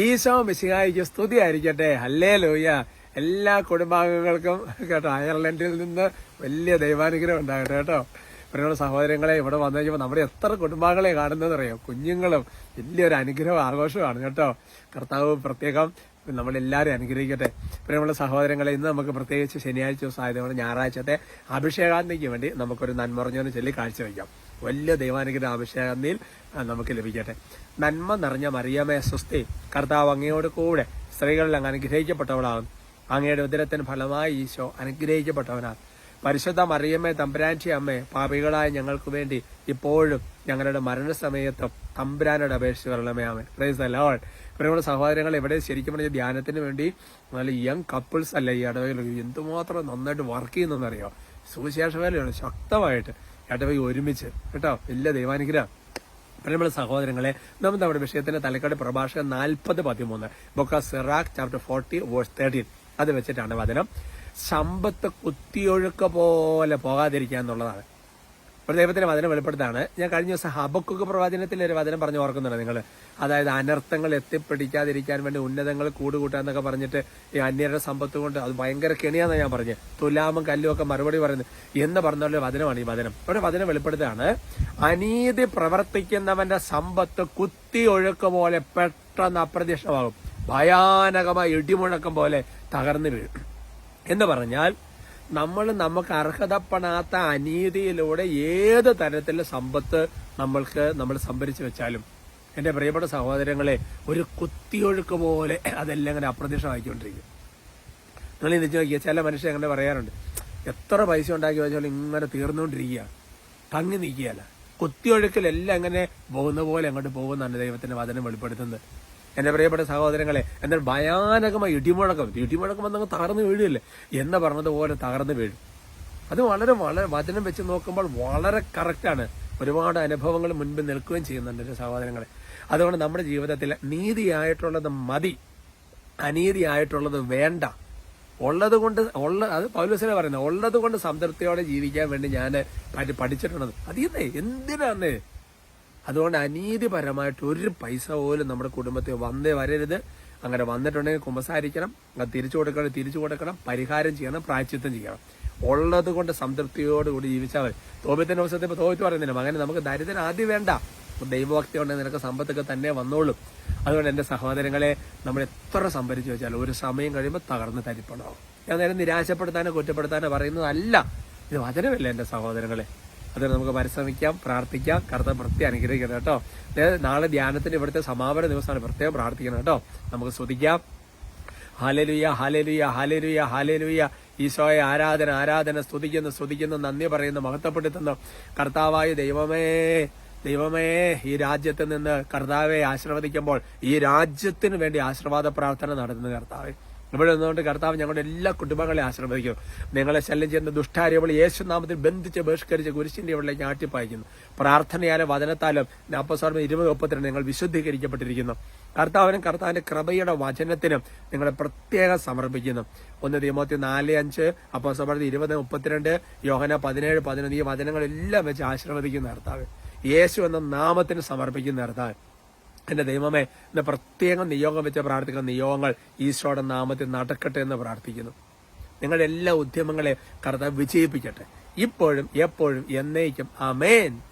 ഈശോ മിശിഹായിക്ക് സ്തുതി ആയിരിക്കട്ടെ അല്ലേ ലോയ്യ എല്ലാ കുടുംബാംഗങ്ങൾക്കും കേട്ടോ അയർലൻഡിൽ നിന്ന് വലിയ ദൈവാനുഗ്രഹം ഉണ്ടാകട്ടെ കേട്ടോ. പ്രിയമുള്ള സഹോദരങ്ങളെ ഇവിടെ വന്നു കഴിയുമ്പോൾ നമ്മുടെ എത്ര കുടുംബാംഗങ്ങളെ കാണുന്നത് അറിയാം? കുഞ്ഞുങ്ങളും വലിയൊരു അനുഗ്രഹം ആഘോഷമാണ് കേട്ടോ. കർത്താവ് പ്രത്യേകം നമ്മളെല്ലാവരും അനുഗ്രഹിക്കട്ടെ. പ്രിയമുള്ള സഹോദരങ്ങളെ ഇന്ന് നമുക്ക് പ്രത്യേകിച്ച് ശനിയാഴ്ച ദിവസം ആയതുകൊണ്ട് ഞായറാഴ്ചത്തെ അഭിഷേകാന്തിക്ക് വേണ്ടി നമുക്കൊരു നന്മറിഞ്ഞെന്ന് ചൊല്ലി കാഴ്ചവെക്കാം. വലിയ ദൈവാനുഗ്രഹ അഭിഷേകാന്തിയിൽ നമുക്ക് ലഭിക്കട്ടെ. നന്മ നിറഞ്ഞ മറിയമേ സ്വസ്തി. കർത്താവ് അങ്ങയോട് കൂടെ സ്ത്രീകളിൽ അങ്ങ് അങ്ങയുടെ ഉദരത്തിന് ഫലമായി ഈശോ അനുഗ്രഹിക്കപ്പെട്ടവനാണ്. പരിശുദ്ധ മറിയമ്മേ തമ്പുരാന്റി അമ്മേ പാപികളായ ഞങ്ങൾക്ക് വേണ്ടി ഇപ്പോഴും ഞങ്ങളുടെ മരണസമയത്തും തമ്പുരാനോട് അപേക്ഷിച്ച് വരണമേ ആമേ പ്രൈസ് അലോൾ പ്രിയമുള്ള സഹോദരങ്ങൾ ഇവിടെ ശരിക്കും പറഞ്ഞ ധ്യാനത്തിന് വേണ്ടി നല്ല യങ് കപ്പിൾസ് അല്ല ഈ ഇടവയിൽ എന്തുമാത്രം നന്നായിട്ട് വർക്ക് ചെയ്യുന്നറിയോ സുവിശേഷ വേലയാണ് ശക്തമായിട്ട്. ഇടവകை ഒരുമിച്ച്. കേട്ടോ? വലിയ ദൈവാനുഗ്രഹം പ്രിയമുള്ള സഹോദരങ്ങളെ നമ്മൾ നമ്മുടെ വിഷയത്തിന്റെ തലക്കാട് പ്രഭാഷകൻ നാൽപ്പത് പതിമൂന്ന്. Bouquet Sirach chapter forty verse thirteen അത് വെച്ചിട്ടാണ് വചനം. സമ്പത്ത് കുത്തിയൊഴുക്ക പോലെ പോകാതിരിക്കുക എന്നുള്ളതാണ്. ഇപ്പോൾ ദൈവത്തിന്റെ വചനം വെളിപ്പെടുത്താണ്. ഞാൻ കഴിഞ്ഞ ദിവസം ഹബക്കുക്ക് പ്രവചനത്തിൽ ഒരു വചനം പറഞ്ഞു ഓർക്കുന്നുണ്ട് നിങ്ങൾ. അതായത് അനർത്ഥങ്ങൾ എത്തിപ്പിടിക്കാതിരിക്കാൻ വേണ്ടി ഉന്നതങ്ങൾ കൂടുകൂട്ടാന്നൊക്കെ പറഞ്ഞിട്ട് ഈ അന്യരുടെ സമ്പത്ത് കൊണ്ട് അത് ഭയങ്കര കെണിയാന്ന് ഞാൻ പറഞ്ഞു. തുലാമും കല്ലും ഒക്കെ മറുപടി പറയുന്നത് എന്ന് പറഞ്ഞുള്ള വചനമാണ് ഈ വചനം. ഇവിടെ വചനം വെളിപ്പെടുത്താണ്. അനീതി പ്രവർത്തിക്കുന്നവന്റെ സമ്പത്ത് കുത്തി ഒഴുക്ക് പോലെ പെട്ടെന്ന് അപ്രത്യക്ഷമാകും. ഭയാനകമായ ഇടിമുഴക്കം പോലെ തകർന്നു വീഴും. എന്ന് പറഞ്ഞാൽ നമ്മൾ നമുക്ക് അർഹതപ്പെടാത്ത അനീതിയിലൂടെ ഏത് തരത്തിലുള്ള സമ്പത്ത് നമ്മൾക്ക് നമ്മൾ സംഭരിച്ചു വെച്ചാലും. എന്റെ പ്രിയപ്പെട്ട സഹോദരങ്ങളെ ഒരു കുത്തിയൊഴുക്ക് പോലെ അതെല്ലാം ഇങ്ങനെ അപ്രതീക്ഷമാക്കിക്കൊണ്ടിരിക്കും നിങ്ങൾ ഇന്ന് നോക്കിയ ചില മനുഷ്യർ അങ്ങനെ പറയാറുണ്ട്. എത്ര പൈസ ഉണ്ടാക്കി വെച്ചാലും ഇങ്ങനെ തീർന്നുകൊണ്ടിരിക്കുക. തങ്ങി നിൽക്കുകയല്ല. കുത്തിയൊഴുക്കിലെല്ലാം അങ്ങനെ പോകുന്ന പോലെ അങ്ങോട്ട് പോകുന്നതാണ് ദൈവത്തിന്റെ വചനം വെളിപ്പെടുത്തുന്നത്. എന്റെ പ്രിയപ്പെട്ട സഹോദരങ്ങളെ എന്നാൽ ഭയാനകമായി ഇടിമുഴക്കം. ഇടിമുഴക്കം വന്നങ്ങ് തകർന്നു വീഴുകയല്ലേ? എന്ന് പറഞ്ഞതുപോലെ തകർന്നു വീഴും. അത് വളരെ വളരെ വചനം വെച്ച് നോക്കുമ്പോൾ വളരെ കറക്റ്റാണ് ഒരുപാട് അനുഭവങ്ങൾ മുൻപ് നിൽക്കുകയും ചെയ്യുന്നുണ്ട് എന്റെ സഹോദരങ്ങളെ. അതുകൊണ്ട് നമ്മുടെ ജീവിതത്തിൽ നീതിയായിട്ടുള്ളത് മതി. അനീതിയായിട്ടുള്ളത് വേണ്ട. ഉള്ളത് കൊണ്ട് ഉള്ള അത് പൗലോസിനെ പറയുന്നത് ഉള്ളത് കൊണ്ട് സംതൃപ്തിയോടെ ജീവിക്കാൻ വേണ്ടി ഞാൻ പഠിച്ചിട്ടുള്ളത്. അതിന്നേ എന്തിനാന്നേ? അതുകൊണ്ട് അനീതിപരമായിട്ട് ഒരു പൈസ പോലും നമ്മുടെ കുടുംബത്തിൽ വന്നേ വരരുത്. അങ്ങനെ വന്നിട്ടുണ്ടെങ്കിൽ കുമ്പസാരിക്കണം. തിരിച്ചു കൊടുക്കണം തിരിച്ചു കൊടുക്കണം. പരിഹാരം ചെയ്യണം പ്രായച്ചിത്തം ചെയ്യണം. ഉള്ളത് കൊണ്ട് സംതൃപ്തിയോടുകൂടി ജീവിച്ചാൽ മതി. തോപത്തിന്റെ ദിവസത്തെ ഇപ്പൊ തോപിത്ത് പറയുന്നില്ല അങ്ങനെ നമുക്ക് ദരിദ്രൻ ആദ്യം വേണ്ട. ദൈവഭക്തി ഉണ്ടെങ്കിൽ നിനക്ക് സമ്പത്തൊക്കെ തന്നെ വന്നോളും. അതുകൊണ്ട് എന്റെ സഹോദരങ്ങളെ നമ്മൾ എത്ര സംഭരിച്ചു വെച്ചാൽ ഒരു സമയം കഴിയുമ്പോൾ തകർന്ന് തരിപ്പണോ ഞാൻ നേരം നിരാശപ്പെടുത്താനോ കുറ്റപ്പെടുത്താനോ പറയുന്നതല്ല. ഇത് വചനമല്ല എന്റെ സഹോദരങ്ങളെ? അതിന് നമുക്ക് പരിശ്രമിക്കാം പ്രാർത്ഥിക്കാം. കർത്താവ് പ്രത്യേകം അനുഗ്രഹിക്കണം കേട്ടോ. നാളെ ധ്യാനത്തിന് ഇവിടുത്തെ സമാപന ദിവസമാണ്. പ്രത്യേകം പ്രാർത്ഥിക്കണം കേട്ടോ. നമുക്ക് ശ്രദ്ധിക്കാം ഹാലലുയ ഹാലലുയ ഹാലലുയ ഹാലലുയ ഈശോയെ ആരാധന ആരാധന. സ്തുതിക്കുന്നു സ്തുതിക്കുന്നു. നന്ദി പറയുന്നു മഹത്വപ്പെടുത്തുന്നു. കർത്താവായ ദൈവമേ ദൈവമേ ഈ രാജ്യത്ത് നിന്ന് കർത്താവെ ആശീർവദിക്കുമ്പോൾ ഈ രാജ്യത്തിന് വേണ്ടി ആശീർവാദ പ്രാർത്ഥന നടത്തുന്നു കർത്താവെ. ഇവിടെ നിന്നുകൊണ്ട് കർത്താവ് ഞങ്ങളുടെ എല്ലാ കുടുംബങ്ങളെ ആശ്രമിക്കും നിങ്ങളെ ശല്യം ചെയ്യുന്ന ദുഷ്ടാര്യവൾ യേശുനാമത്തിൽ ബന്ധിച്ച് ബഹിഷ്കരിച്ച് കുരിശിന്റെ ഇവിടേക്ക് ആട്ടിപ്പായിക്കുന്നു. പ്രാർത്ഥനയാലും വചനത്താലും നാപ്പസ്വാമി ഇരുപത് മുപ്പത്തിരണ്ട് നിങ്ങൾ വിശുദ്ധീകരിക്കപ്പെട്ടിരിക്കുന്നു. കർത്താവിനും കർത്താവിന്റെ കൃപയുടെ വചനത്തിനും നിങ്ങളെ പ്രത്യേകം സമർപ്പിക്കുന്നു. ഒന്ന് തീമോത്തി നാല് അഞ്ച് അപ്പോൾ സമർത്തി ഇരുപത് മുപ്പത്തിരണ്ട് യോഹന പതിനേഴ് പതിനൊന്ന് ഈ വചനങ്ങളെല്ലാം വെച്ച് ആശ്രവദിക്കുന്ന കർത്താവ്. യേശു എന്ന നാമത്തിന് സമർപ്പിക്കുന്ന കർത്താവ്. എന്റെ ദൈവമേ ഇന്ന് പ്രത്യേകം നിയോഗം വെച്ച് പ്രാർത്ഥിക്കുന്ന നിയോഗങ്ങൾ ഈശോയുടെ നാമത്തിൽ നടക്കട്ടെ എന്ന് പ്രാർത്ഥിക്കുന്നു. നിങ്ങളുടെ എല്ലാ ഉദ്യമങ്ങളെ കർത്താവ് വിജയിപ്പിക്കട്ടെ. ഇപ്പോഴും എപ്പോഴും എന്നേക്കും. അമേൻ